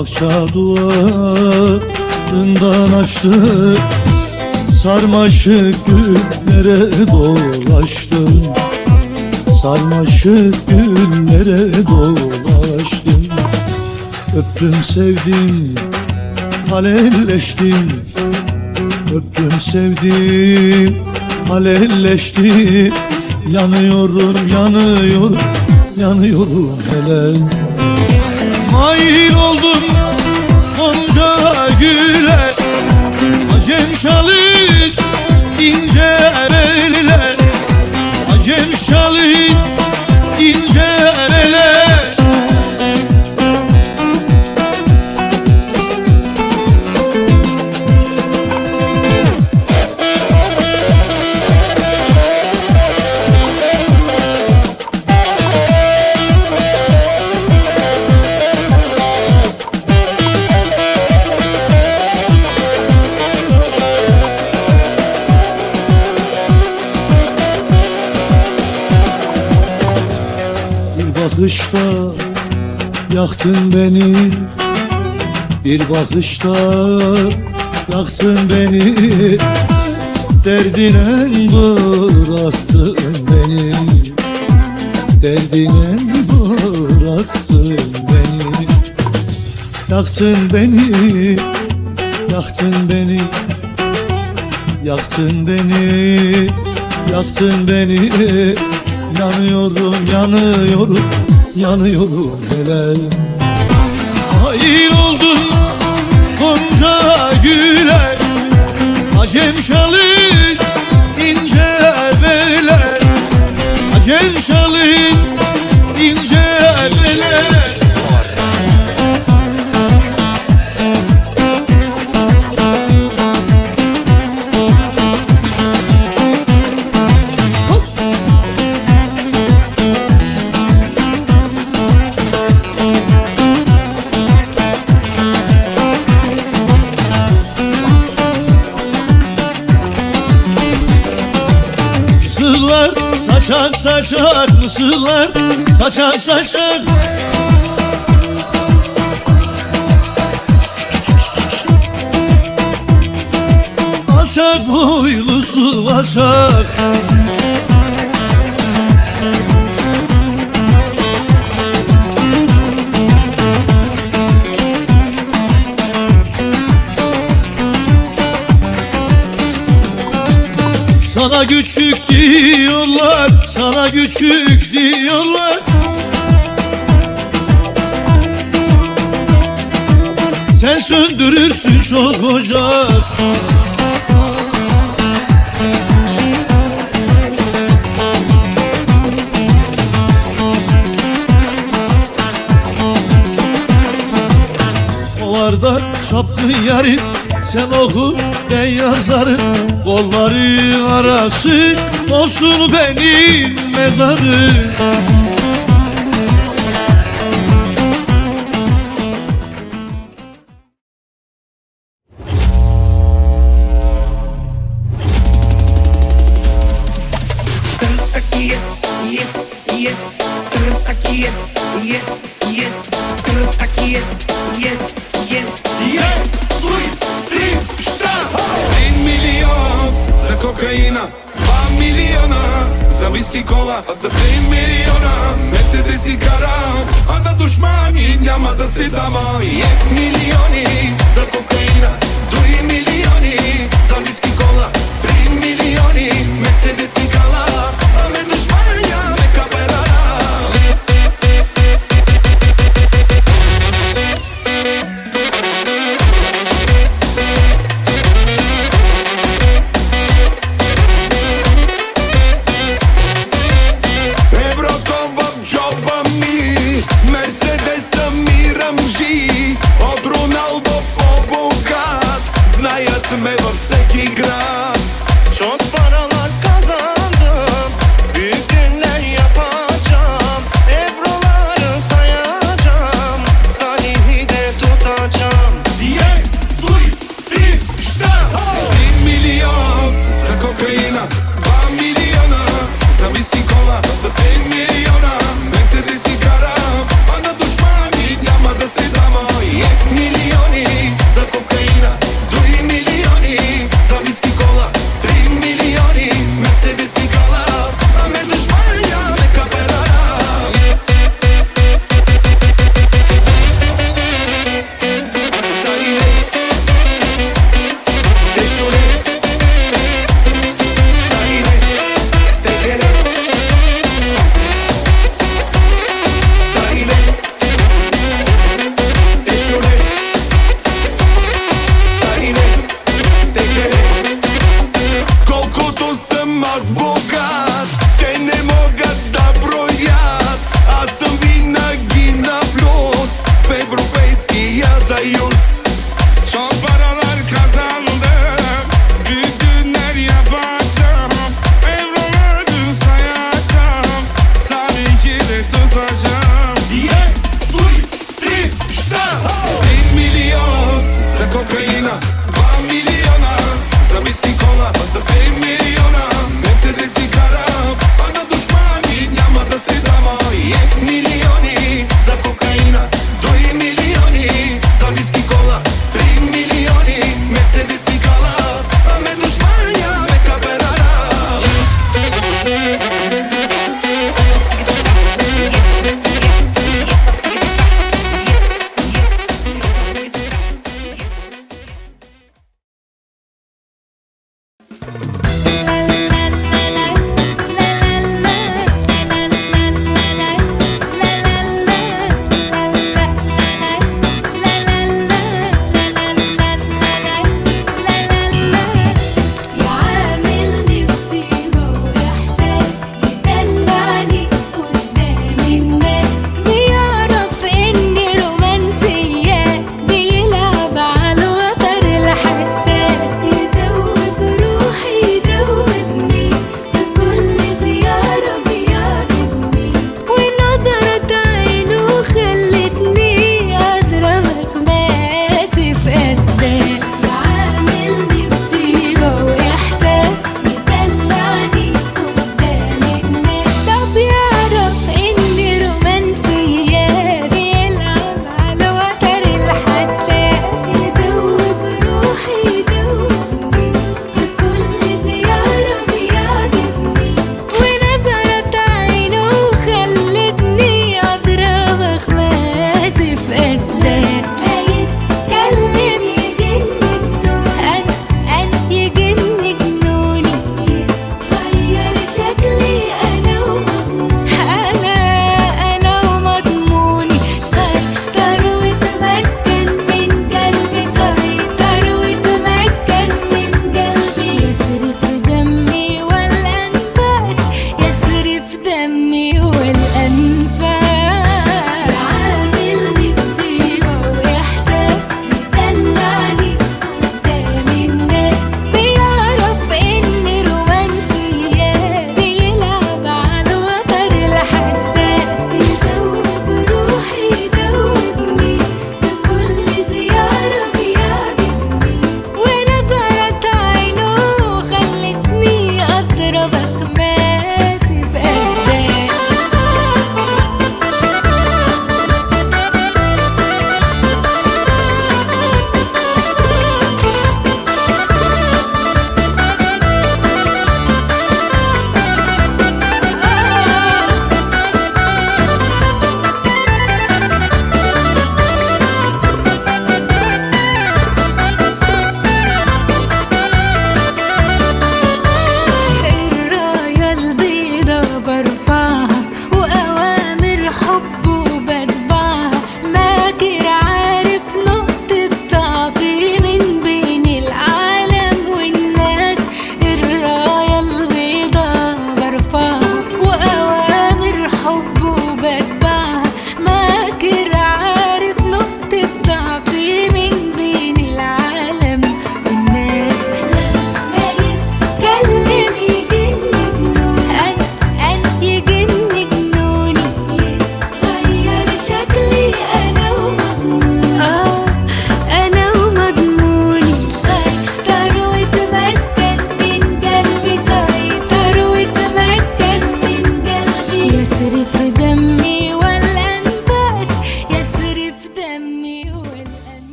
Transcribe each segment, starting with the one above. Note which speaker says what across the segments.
Speaker 1: Bahçe duvarından açtım Sarmaşık güllere dolaştım. Sarmaşık güllere dolaştım. Öptüm sevdim Halelleştim. Öptüm sevdim Halelleştim. Yanıyorum yanıyorum Yanıyorum hele Mail oldum Onca güle. Acem şalı yaktın beni. Bir bakışta yaktın beni. Derdine bıraktın beni. Derdine bıraktın beni. Yaktın beni Yaktın beni. Yaktın beni Yaktın beni. Yanıyorum yanıyorum Yanıyorum hele Hayır oldun Gonca güle Acem şalı ince beler Acem şalı saçak Mısırlar saçak saçak. Alçak boylusu alçak Sana küçük diyorlar, sana küçük diyorlar. Sen söndürürsün çok ocak. Ovarda çapkın yarim Sen oku ben yazarım. Kolları arası olsun benim mezarım
Speaker 2: зависи кола, А за 3 милиона Мецете си кара а на душмани няма да се дама И милиони за кокаина, други милиони за виски кола
Speaker 3: 3 милиони,
Speaker 4: Мецете си кала.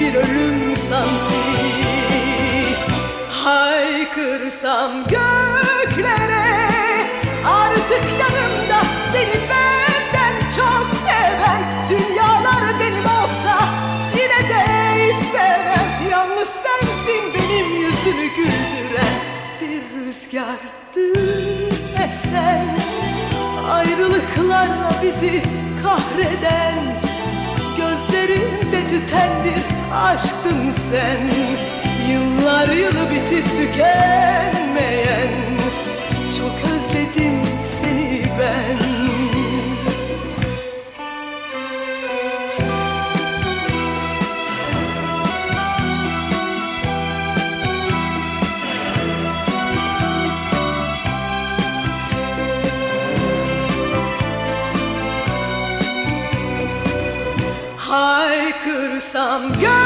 Speaker 4: bir ölüm sanki. Haykırsam göklere Artık yanımda beni benden çok seven Dünyalar benim olsa yine de istemem. Yalnız sensin benim yüzümü güldüren Bir rüzgardı esen. Ayrılıklarla bizi kahreden Gözlerimde tüten bir aşktın sen Yıllar yılı bitip tükenmeyen. Çok özledim seni ben Haykırsam göklere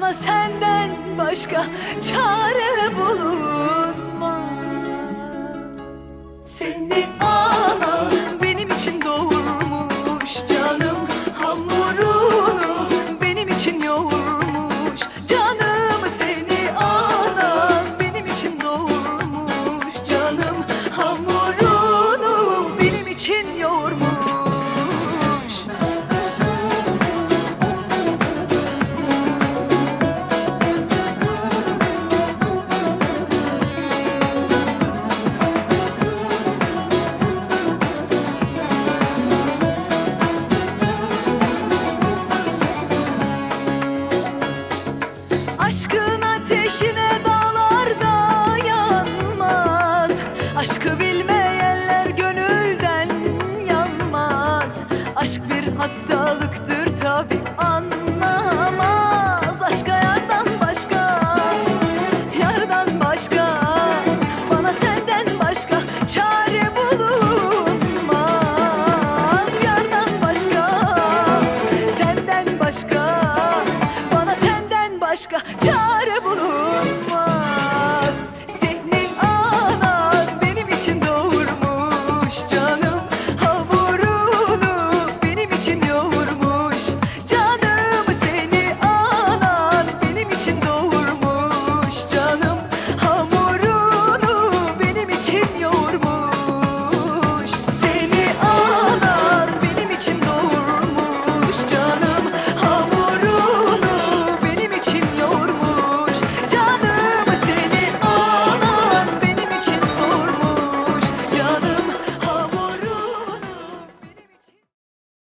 Speaker 4: Bana senden başka çare bulunmaz aşkın